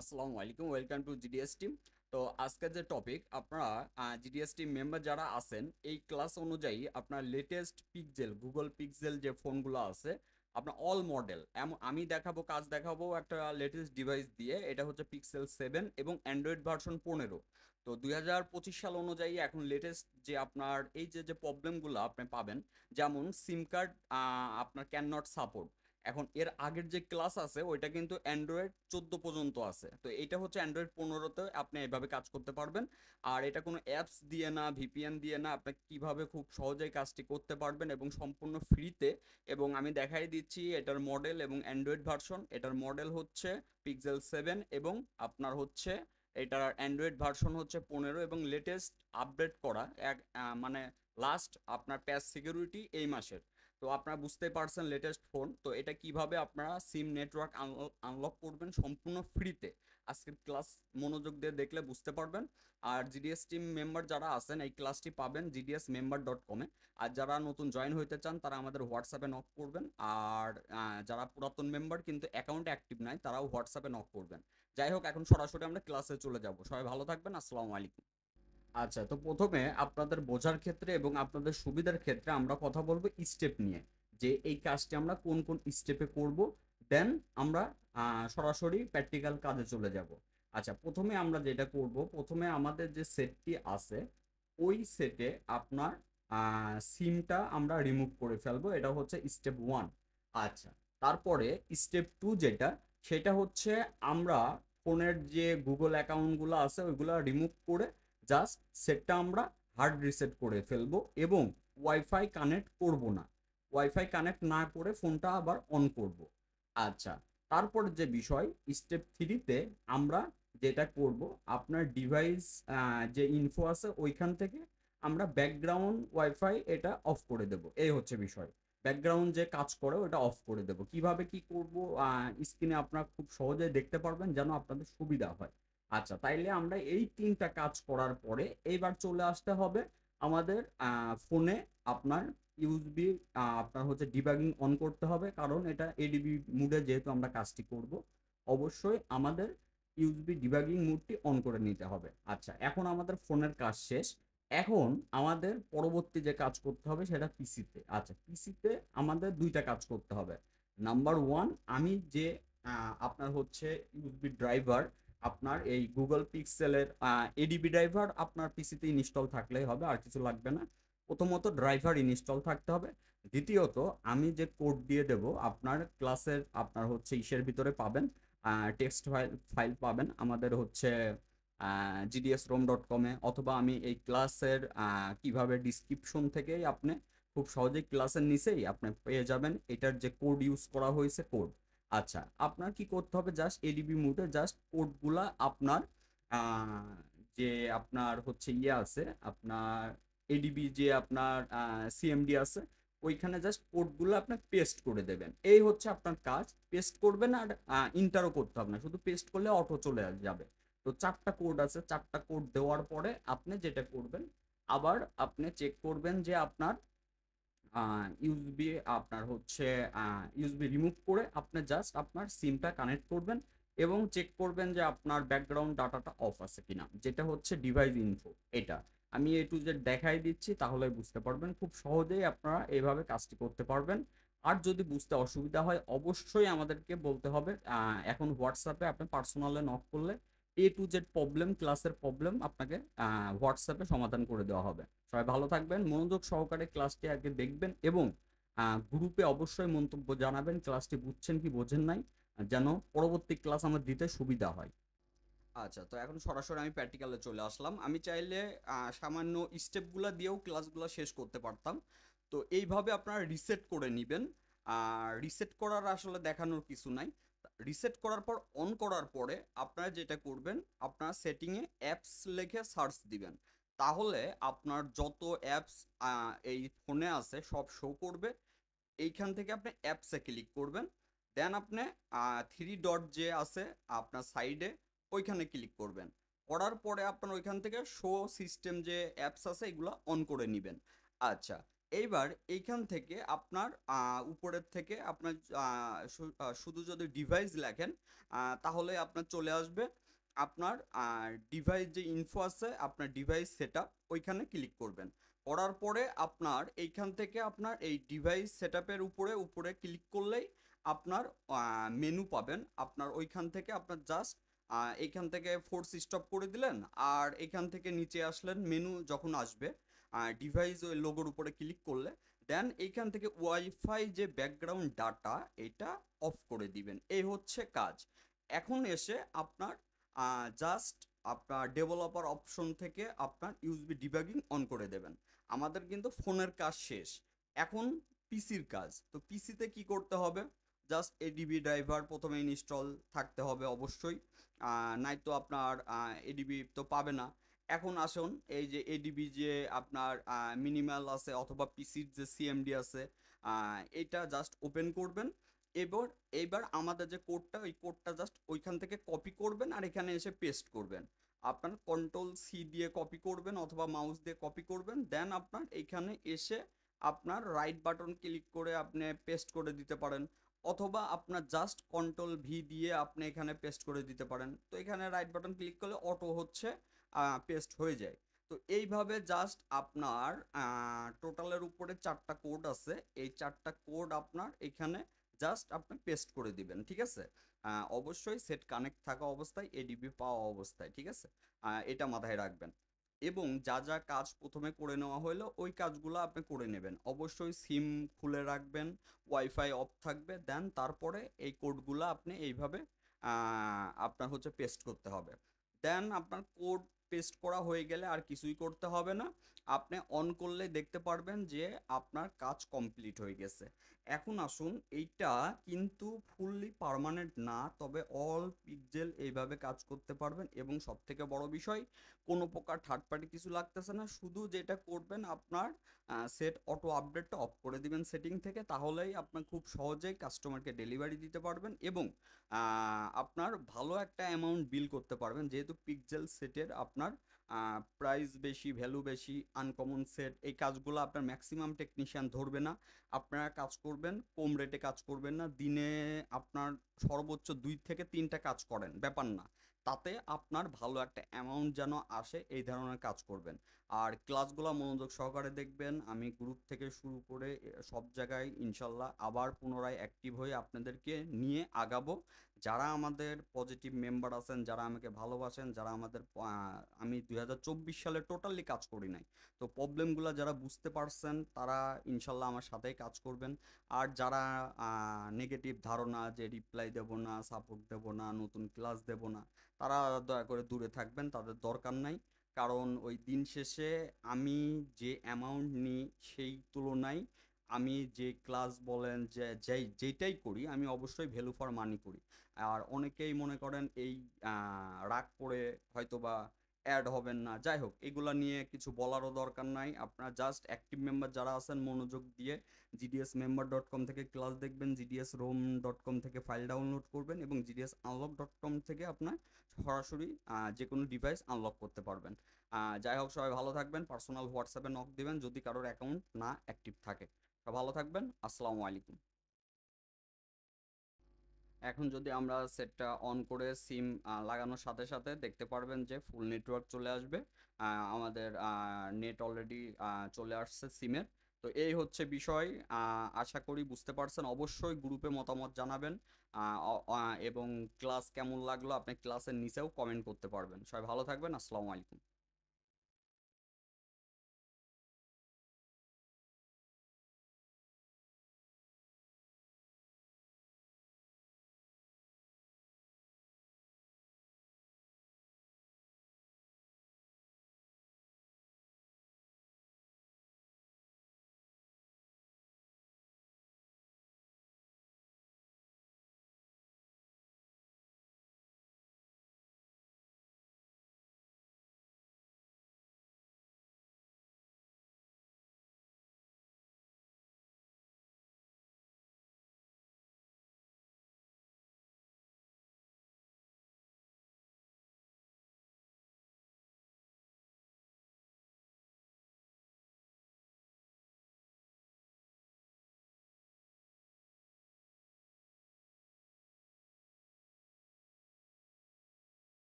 আসসালামু আলাইকুম, welcome to GDS team. তো আজকের যে টপিক আপনারা জিডিএস টিম মেম্বার যারা আছেন, এই ক্লাস অনুযায়ী আপনার লেটেস্ট পিকজেল গুগল পিকজেল যে ফোনগুলো আছে, আপনার অল মডেল আমি দেখাবো, কাজ দেখাবো একটা লেটেস্ট ডিভাইস দিয়ে, এটা হচ্ছে পিক্সেল সেভেন এবং অ্যান্ড্রয়েড ভার্সন পনেরো। তো দুই হাজার পঁচিশ সাল অনুযায়ী এখন লেটেস্ট যে আপনার, এই যে যে প্রবলেমগুলো আপনি পাবেন, যেমন সিম কার্ড আপনার ক্যান নট সাপোর্ট এখন এর আগের যে ক্লাস আছে, ওইটা কিন্তু অ্যান্ড্রয়েড চোদ্দ পর্যন্ত আছে। তো এটা হচ্ছে অ্যান্ড্রয়েড পনেরোতে আপনি এভাবে কাজ করতে পারবেন। আর এটা কোনো অ্যাপস দিয়ে না ভিপিএন দিয়ে না, আপনি কীভাবে খুব সহজেই কাজটি করতে পারবেন এবং সম্পূর্ণ ফ্রিতে এবং আমি দেখাই দিচ্ছি এটার মডেল এবং অ্যান্ড্রয়েড ভার্সন এটার মডেল হচ্ছে পিক্সেল সেভেন এবং আপনার হচ্ছে এটার অ্যান্ড্রয়েড ভার্সন হচ্ছে পনেরো এবং লেটেস্ট আপডেট করা। এক মানে লাস্ট আপনার প্যাচ সিকিউরিটি এই মাসের। তো আপনারা বুঝতে পারছেন লেটেস্ট ফোন তো এটা কীভাবে আপনারা সিম নেটওয়ার্ক আনলক করবেন সম্পূর্ণ ফ্রিতে আজকের ক্লাস মনোযোগ দিয়ে দেখলে বুঝতে পারবেন। আর জিডিএস টিম মেম্বার যারা আছেন, এই ক্লাসটি পাবেন জিডিএস মেম্বার ডট কমে আর যারা নতুন জয়েন হইতে চান, তারা আমাদের হোয়াটসঅ্যাপে নক করবেন। আর যারা পুরাতন মেম্বার কিন্তু অ্যাকাউন্ট অ্যাক্টিভ নাই, তারাও হোয়াটসঅ্যাপে নক করবেন। যাই হোক, এখন সরাসরি আমরা ক্লাসে চলে যাব। সবাই ভালো থাকবেন, আসসালামু আলাইকুম। আচ্ছা তো প্রথমে আপনাদের বোঝার ক্ষেত্রে এবং আপনাদের সুবিধার ক্ষেত্রে আমরা কথা বলব স্টেপ নিয়ে, যে এই কাজটি আমরা কোন কোন স্টেপে করব দেন আমরা সরাসরি প্র্যাকটিক্যাল কাজে চলে যাব। আচ্ছা প্রথমে আমরা যেটা করব, প্রথমে আমাদের যে সেটটি আছে, ওই সেটে আপনার সিমটা আমরা রিমুভ করে ফেলব, এটা হচ্ছে স্টেপ ওয়ান আচ্ছা তারপরে স্টেপ টু যেটা, সেটা হচ্ছে আমরা ফোনের যে গুগল অ্যাকাউন্টগুলো আছে, ওইগুলো রিমুভ করে জাস্ট সেটটা আমরা হার্ড রিসেট করে ফেলব এবং ওয়াইফাই কানেক্ট করব না। ওয়াইফাই কানেক্ট না করে ফোনটা আবার অন করব। আচ্ছা তারপর যে বিষয় স্টেপ থ্রিতে আমরা যেটা করব, আপনার ডিভাইস যে ইনফো আছে ওইখান থেকে আমরা ব্যাকগ্রাউন্ড ওয়াইফাই এটা অফ করে দেব। এই হচ্ছে বিষয়। ব্যাকগ্রাউন্ড যে কাজ করে ওটা অফ করে দেব। কীভাবে কি করব স্ক্রিনে আপনারা খুব সহজে দেখতে পারবেন যেন আপনাদের সুবিধা হয়। আচ্ছা তাইলে আমরা এই তিনটা কাজ করার পরে এইবার চলে আসতে হবে আমাদের ফোনে আপনার ইউজবি আপনার হচ্ছে ডিবাগিং অন করতে হবে। কারণ এটা এডিবি মুডে যেহেতু আমরা কাজটি করব, অবশ্যই আমাদের ইউজবি ডিবাগিং মুডটি অন করে নিতে হবে। আচ্ছা এখন আমাদের ফোনের কাজ শেষ। এখন আমাদের পরবর্তী যে কাজ করতে হবে সেটা পিসিতে। আচ্ছা পিসিতে আমাদের দুইটা কাজ করতে হবে। নাম্বার ওয়ান, আমি যে আপনার হচ্ছে ইউজবি ড্রাইভার আপনার এই গুগল পিক্সেলের এডিবি ড্রাইভার আপনার পিসিতে ইনস্টল থাকলেই হবে, আর কিছু লাগবে না। প্রথমত ড্রাইভার ইনস্টল থাকতে হবে। দ্বিতীয়ত, আমি যে কোড দিয়ে দেব, আপনার ক্লাসের আপনার হচ্ছে ইসের ভিতরে পাবেন টেক্সট ফাইল ফাইল পাবেন, আমাদের হচ্ছে জিডিএস রোম ডট কমে অথবা আমি এই ক্লাসের কীভাবে ডিসক্রিপশন থেকেই আপনি খুব সহজেই ক্লাসের নিচেই আপনি পেয়ে যাবেন, এটার যে কোড ইউজ করা হয়েছে কোড আচ্ছা আপনার কি করতে হবে জাস্ট এডিবি মুডে জাস্ট কোডগুলা আপনার যে আপনার হচ্ছে ইয়ে আছে, আপনার এডিবি যে আপনার সিএমডি আছে, ওইখানে জাস্ট কোডগুলো আপনার পেস্ট করে দেবেন। এই হচ্ছে আপনার কাজ। পেস্ট করবেন আর ইন্টারও করতে হবে না, শুধু পেস্ট করলে অটো চলে যাবে। তো চারটা কোড আছে, চারটা কোড দেওয়ার পরে আপনি যেটা করবেন, আবার আপনি চেক করবেন যে আপনার ইউজবি আপনার হচ্ছে ইউজবি রিমুভ করে আপনি জাস্ট আপনার সিমটা কানেক্ট করবেন এবং চেক করবেন যে আপনার ব্যাকগ্রাউন্ড ডাটাটা অফ আছে কিনা, যেটা হচ্ছে ডিভাইস ইনফো এটা। আমি এ টু জেড দেখাই দিচ্ছি, তাহলে বুঝতে পারবেন, খুব সহজেই আপনারা এইভাবে কাজটি করতে পারবেন। আর যদি বুঝতে অসুবিধা হয়, অবশ্যই আমাদেরকে বলতে হবে। এখন হোয়াটসঅ্যাপে আপনি পার্সোনালে নক করলে এ টু জেড প্রবলেম ক্লাসের প্রবলেম আপনাকে হোয়াটসঅ্যাপে সমাধান করে দেওয়া হবে। সবাই ভালো থাকবেন, মনোযোগ সহকারে ক্লাসটি আগে দেখবেন এবং গ্রুপে অবশ্যই মন্তব্য জানাবেন ক্লাসটি বুঝছেন কি বোঝেন নাই, যেন পরবর্তী ক্লাস আমার দিতে সুবিধা হয়। আচ্ছা তো এখন সরাসরি আমি প্র্যাকটিক্যালে চলে আসলাম। আমি চাইলে সামান্য স্টেপগুলো দিয়েও ক্লাসগুলো শেষ করতে পারতাম। তো এইভাবে আপনারা রিসেট করে নেবেন। আর রিসেট করার আসলে দেখানোর কিছু নাই। রিসেট করার পর অন করার পরে আপনারা যেটা করবেন, আপনার সেটিংয়ে অ্যাপস লিখে সার্চ দিবেন। তাহলে আপনার যত অ্যাপস এই ফোনে আছে, সব শো করবে। এইখান থেকে আপনি অ্যাপসে ক্লিক করবেন। দেন আপনি থ্রি ডট যে আছে, আপনার সাইডে ওইখানে ক্লিক করবেন। করার পরে আপনার ওইখান থেকে শো সিস্টেম যে অ্যাপস আছে, এগুলো অন করে নেবেন। আচ্ছা এইবার এইখান থেকে আপনার উপরের থেকে আপনার শুধু যদি ডিভাইস লেখেন তাহলে আপনার চলে আসবে আপনার ডিভাইস যে ইনফো আছে, আপনার ডিভাইস সেট ওইখানে ক্লিক করবেন। করার পরে আপনার এইখান থেকে আপনার এই ডিভাইস সেট উপরে উপরে ক্লিক করলেই আপনার মেনু পাবেন। আপনার ওইখান থেকে আপনার জাস্ট এইখান থেকে ফোর্স স্টপ করে দিলেন, আর এখান থেকে নিচে আসলেন মেনু যখন আসবে ডিভাইস ওই লোগোর উপরে ক্লিক করলে দেন এইখান থেকে ওয়াইফাই যে ব্যাকগ্রাউন্ড ডাটা এটা অফ করে দিবেন। এই হচ্ছে কাজ। এখন এসে আপনার জাস্ট আপনার ডেভেলপার অপশন থেকে আপনার ইউজবি ডিবাগিং অন করে দেবেন। আমাদের কিন্তু ফোনের কাজ শেষ। এখন পিসির কাজ। তো পিসিতে কি করতে হবে? জাস্ট এডিবি ড্রাইভার প্রথমে ইনস্টল থাকতে হবে অবশ্যই। নাই তো আপনার এডিবি তো পাবে না। এখন আসুন, এই যে এডিবি যে আপনার মিনিমাল আছে অথবা পিসির যে সিএমডি আছে এটা জাস্ট ওপেন করবেন। এবার এইবার আমাদের যে কোডটা ওই কোডটা জাস্ট ওইখান থেকে কপি করবেন আর এখানে এসে পেস্ট করবেন। আপনার কন্ট্রোল সি দিয়ে কপি করবেন অথবা মাউস দিয়ে কপি করবেন দেন আপনার এখানে এসে আপনার রাইট বাটন ক্লিক করে আপনি পেস্ট করে দিতে পারেন। অথবা আপনার জাস্ট কন্ট্রোল ভি দিয়ে আপনি এখানে পেস্ট করে দিতে পারেন। তো এখানে রাইট বাটন ক্লিক করলে অটো হচ্ছে। পেস্ট হয়ে যায়। তো এইভাবে জাস্ট আপনার টোটালের উপরে চারটা কোড আছে। এই চারটা কোড আপনার এখানে জাস্ট আপনি পেস্ট করে দিবেন, ঠিক আছে? অবশ্যই সেট কানেক্ট থাকা অবস্থায় এডিবি পাওয়া অবস্থায়, ঠিক আছে? এটা মাথায় রাখবেন। এবং যা যা কাজ প্রথমে করে নেওয়া হলো ওই কাজগুলো আপনি করে নেবেন। অবশ্যই সিম খুলে রাখবেন ওয়াইফাই অফ থাকবে দেন তারপরে এই কোডগুলো আপনি এইভাবে আপনার হচ্ছে পেস্ট করতে হবে। দেন আপনার কোড পেস্ট করা হয়ে গেলে আর কিছুই করতে হবে না। আপনি অন করলে দেখতে পারবেন যে আপনার কাজ কমপ্লিট হয়ে গেছে। এখন আসুন, এইটা কিন্তু ফুললি পার্মানেন্ট না, তবে অল পিকজেল এইভাবে কাজ করতে পারবেন। এবং সব থেকে বড় বিষয়, কোনো প্রকার থার্ড পার্টি কিছু লাগতেছে না। শুধু যেটা করবেন আপনার সেট অটো আপডেটটা অফ করে দিবেন সেটিং থেকে। তাহলেই আপনি খুব সহজেই কাস্টমারকে ডেলিভারি দিতে পারবেন এবং আপনার ভালো একটা অ্যামাউন্ট বিল করতে পারবেন। যেহেতু পিকজেল সেটের আপনার প্রাইস বেশি ভ্যালু বেশি আনকমন সেট এই কাজগুলো আপনার ম্যাক্সিমাম টেকনিশিয়ান ধরবে না। আপনারা কাজ করবেন, কম রেটে কাজ করবেন না। দিনে আপনার সর্বোচ্চ দুই থেকে তিনটা কাজ করেন, ব্যাপার না। তাতে আপনার ভালো একটা অ্যামাউন্ট যেন আসে, এই ধরনের কাজ করবেন। আর ক্লাসগুলো মনোযোগ সহকারে দেখবেন। আমি গ্রুপ থেকে শুরু করে সব জায়গায় ইনশাল্লাহ আবার পুনরায় অ্যাক্টিভ হয়ে আপনাদেরকে নিয়ে আগাবো। যারা আমাদের পজিটিভ মেম্বার আছেন, যারা আমাকে ভালোবাসেন, যারা আমাদের আমি দুই হাজার চব্বিশ সালে টোটালি কাজ করি নাই। তো প্রবলেমগুলো যারা বুঝতে পারছেন, তারা ইনশাল্লাহ আমার সাথেই কাজ করবেন। আর যারা নেগেটিভ ধারণা যে রিপ্লাই দেব না সাপোর্ট দেব না, নতুন ক্লাস দেব না, তারা দয়া করে দূরে থাকবেন, তাদের দরকার নাই। কারণ ওই দিন শেষে আমি যে অ্যামাউন্ট নিই সেই তুলনায় আমি যে ক্লাস বলেন যে, যেই যেটাই করি, আমি অবশ্যই ভ্যালু ফর মানি করি। আর অনেকেই মনে করেন এই রাগ করে হয়তোবা অ্যাড হবেন না। যাই হোক এগুলা নিয়ে কিছু বলারও দরকার নাই। আপনারা জাস্ট অ্যাক্টিভ মেম্বার যারা আছেন, মনোযোগ দিয়ে জিডিএস মেম্বার ডট কম থেকে ক্লাস দেখবেন জিডিএস রোম ডট কম থেকে ফাইল ডাউনলোড করবেন এবং জিডিএস আনলক ডট কম থেকে আপনার সরাসরি যে কোনো ডিভাইস আনলক করতে পারবেন। যাই হোক সবাই ভালো থাকবেন। পার্সোনাল হোয়াটসঅ্যাপে নক দিবেন যদি কারোর অ্যাকাউন্ট না অ্যাক্টিভ থাকে। ভালো থাকবেন। আসসালামু আলাইকুম। এখন যদি আমরা সেটটা অন করে সিম লাগানোর সাথে সাথে দেখতে পারবেন যে ফুল নেটওয়ার্ক চলে আসবে। আমাদের নেট অলরেডি চলে আসছে সিমের তো এই হচ্ছে বিষয়। আশা করি বুঝতে পারছেন। অবশ্যই গ্রুপে মতামত জানাবেন। এবং ক্লাস কেমন লাগল আপনি ক্লাসের নিচেও কমেন্ট করতে পারবেন। সবাই ভালো থাকবেন। আসসালামু আলাইকুম।